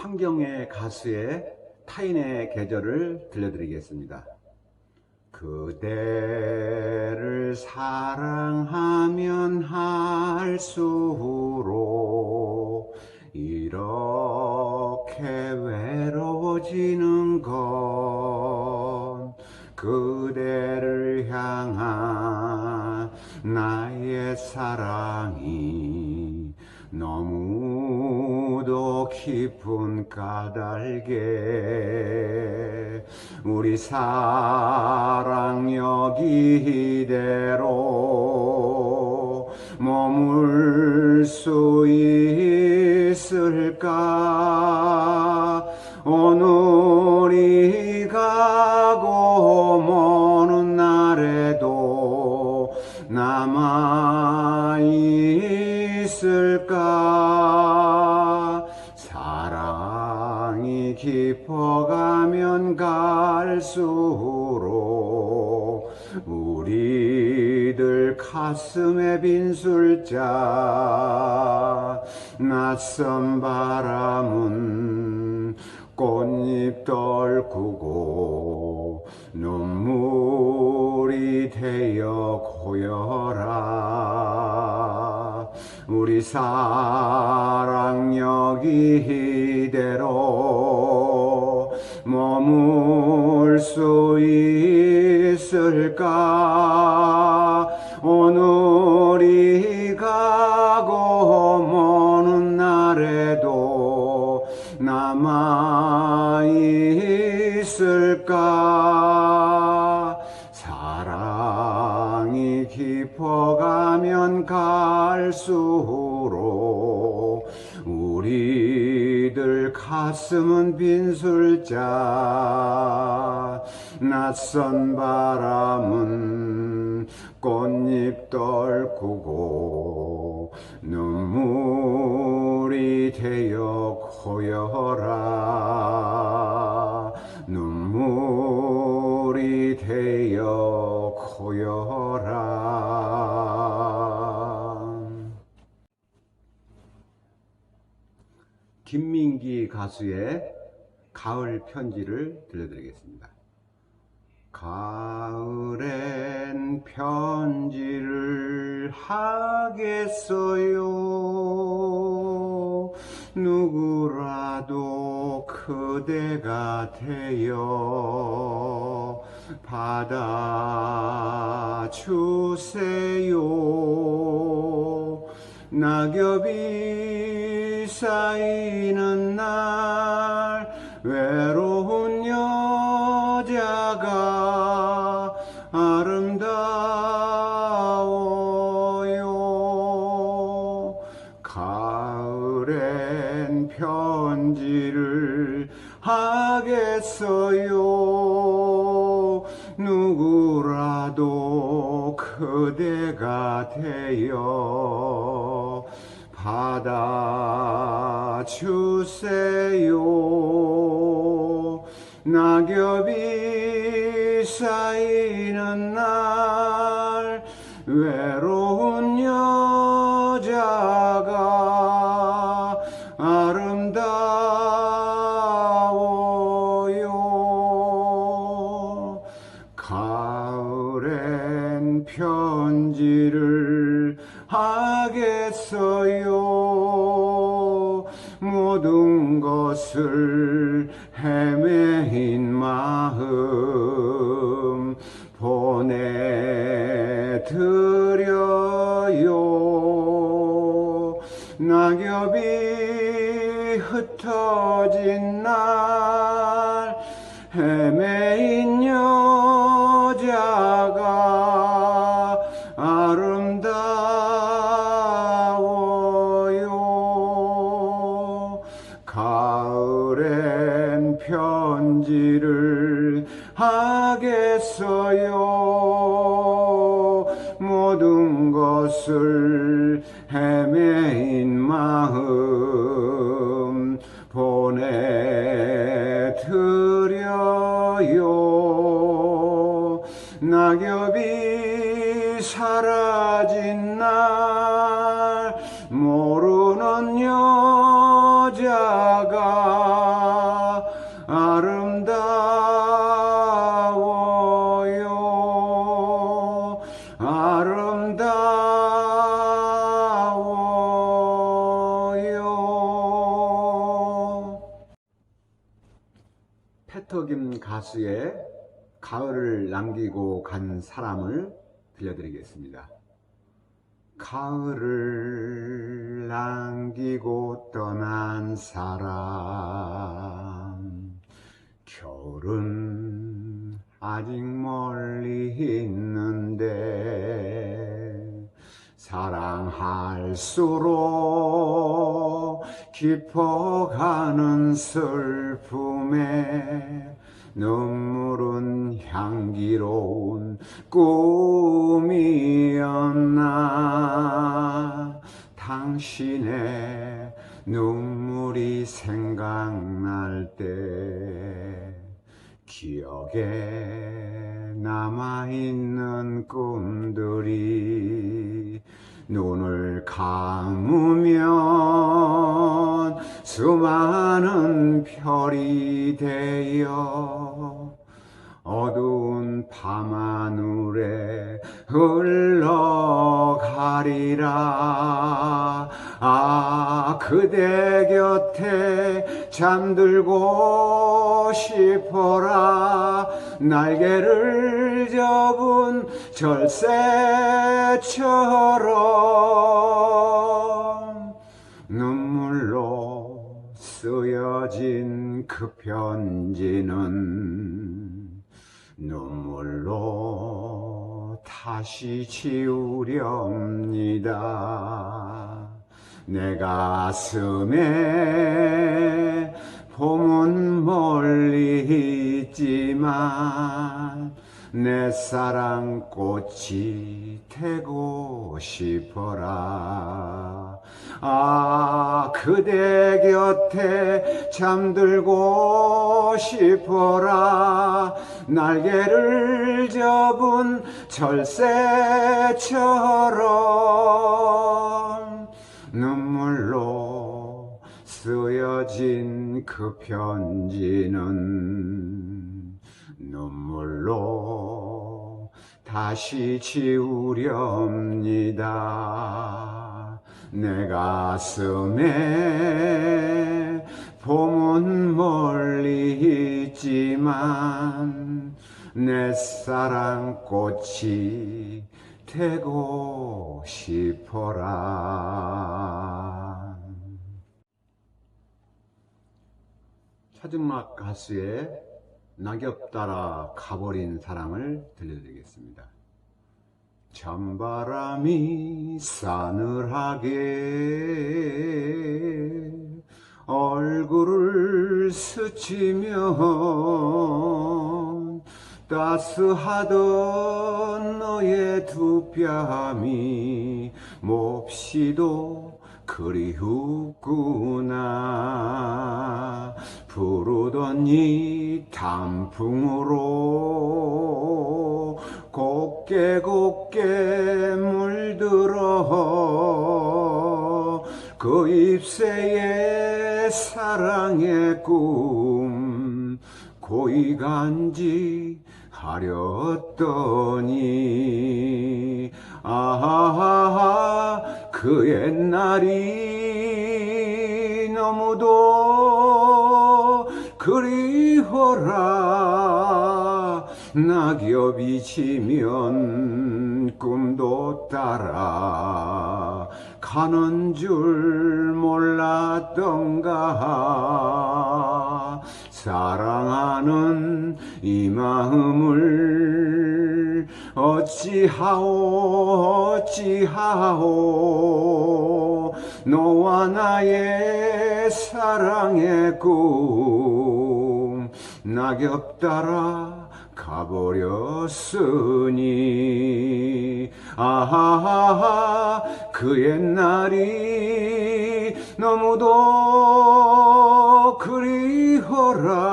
환경의 가수의 타인의 계절을 들려드리겠습니다. 그대를 사랑하면 할수록 이렇게 외로워지는 건 그대를 향한 나의 사랑이 너무도 깊은 까닭에 우리 사랑 여기 이대로 머물 수 있을까? 오늘 가슴에 빈 술자 낯선 바람은 꽃잎 떨구고 눈물이 되어 고여라. 우리 사랑 여기 이대로 머물 수 있을까 가슴은 빈 술자 낯선 바람은 꽃잎 떨구고 눈물이 되어 고여라 김민기 가수의 가을 편지를 들려드리겠습니다. 가을엔 편지를 하겠어요. 누구라도 그대가 되어 받아주세요. 낙엽이 쌓이는 날 외로운 여자가 아름다워요. 가을엔 편지를 하겠어요. 누구라도 그대가 되어 받아주세요. 낙엽이 쌓이는 날 외로운 여자가 아름다워 것을 헤매인 마음 보내드려요. 낙엽이 흩어진 날 하겠어요? 모든 것을 헤매인 마음 보내드려요. 낙엽이 사라진 날 모르는 여자가 가수의 가을을 남기고 간 사람을 들려드리겠습니다. 가을을 남기고 떠난 사람 겨울은 아직 멀리 있는데 사랑할수록 깊어가는 슬픔에 눈물은 향기로운 꿈이었나? 당신의 눈물이 생각날 때 기억에 남아있는 꿈들이 눈을 감으면 수많은 별이 되어 어두운 밤하늘에 흘러가리라. 아 그대 곁에 잠들고 싶어라. 날개를 접은 절새처럼 그 편지는 눈물로 다시 지우렵니다. 내 가슴에 봄은 멀리 있지만 내 사랑 꽃이 되고 싶어라. 아, 그대 곁에 잠들고 싶어라. 날개를 접은 철새처럼 눈물로 쓰여진 그 편지는 눈물로 다시 지우렵니다. 내 가슴에 봄은 멀리 있지만 내 사랑 꽃이 되고 싶어라. 차준막 가수의 낙엽 따라 가버린 사랑을 들려드리겠습니다. 찬바람이 싸늘하게 얼굴을 스치면 따스하던 너의 두 뺨이 몹시도 그리웠구나 부르던 이 단풍으로 곱게 곱게 물들어 그 잎새에 사랑의 꿈 고이 간지 하렸더니 아하하 그 옛날이 너무도 그리워라. 낙엽이 지면 꿈도 따라 가는 줄 몰랐던가. 사랑하는 이 마음을 어찌하오 어찌하오. 너와 나의 사랑의 꿈 낙엽 따라 가버렸으니. 아하하 그 옛날이 너무도 그리워라.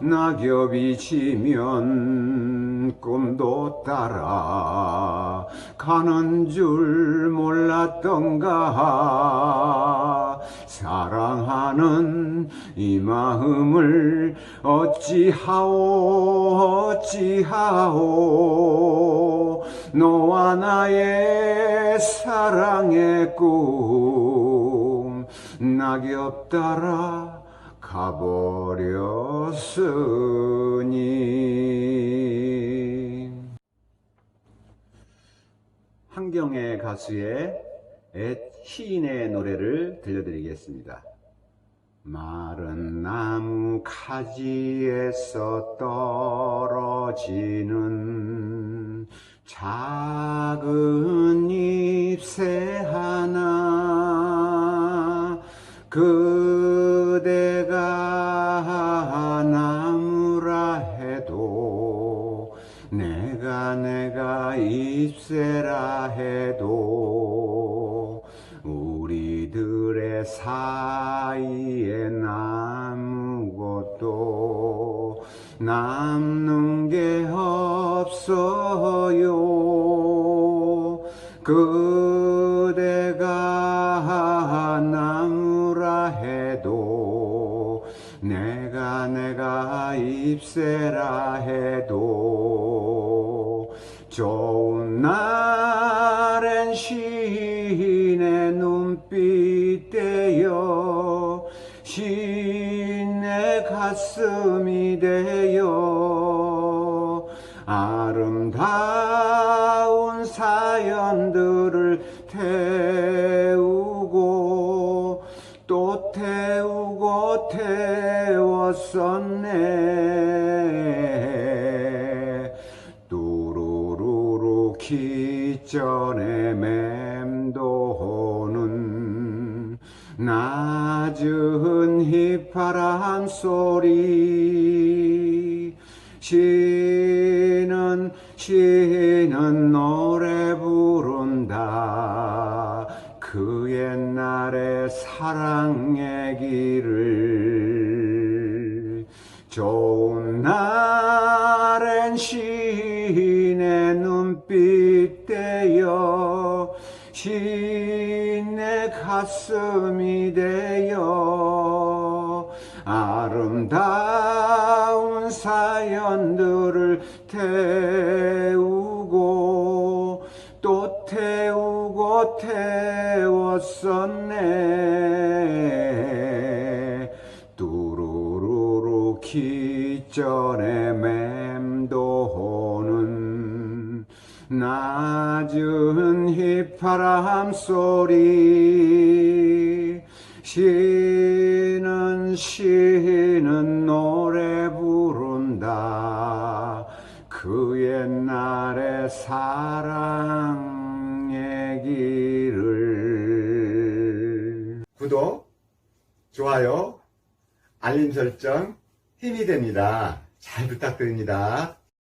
낙엽이 지면 꿈도 따라 가는 줄 몰랐던가 사랑하는 이 마음을 어찌하오 어찌하오. 너와 나의 사랑의 꿈 낙엽 따라 가버렸으니. 한경의 가수의 애 시인의 노래를 들려드리겠습니다. 마른 나무 가지에서 떨어지는 작은 잎새 하나 그대가 나무라 해도 내가 내가 잎새라 해도 사이에 아무것도 남는 게 없어요. 그대가 나무라 해도 내가 내가 잎새라 해도 좋은 날엔 시 가슴이 되어 아름다운 사연들을 태우고 또 태우고 태웠었네. 뚜루루루 기전 휘파람 소리. 시는 시는 노래 부른다. 그 옛날의 사랑 얘기를 좋은 날엔 시인의 눈빛 떼어 시인의 가슴이 되어 아름다운 사연들을 태우고 또 태우고 태웠었네. 뚜루루루 기전에 맴도는 낮은 휘파람 소리. 시 는 시는 노래 부른다 그 옛날의 사랑 얘기를 구독, 좋아요, 알림 설정 힘이 됩니다. 잘 부탁드립니다.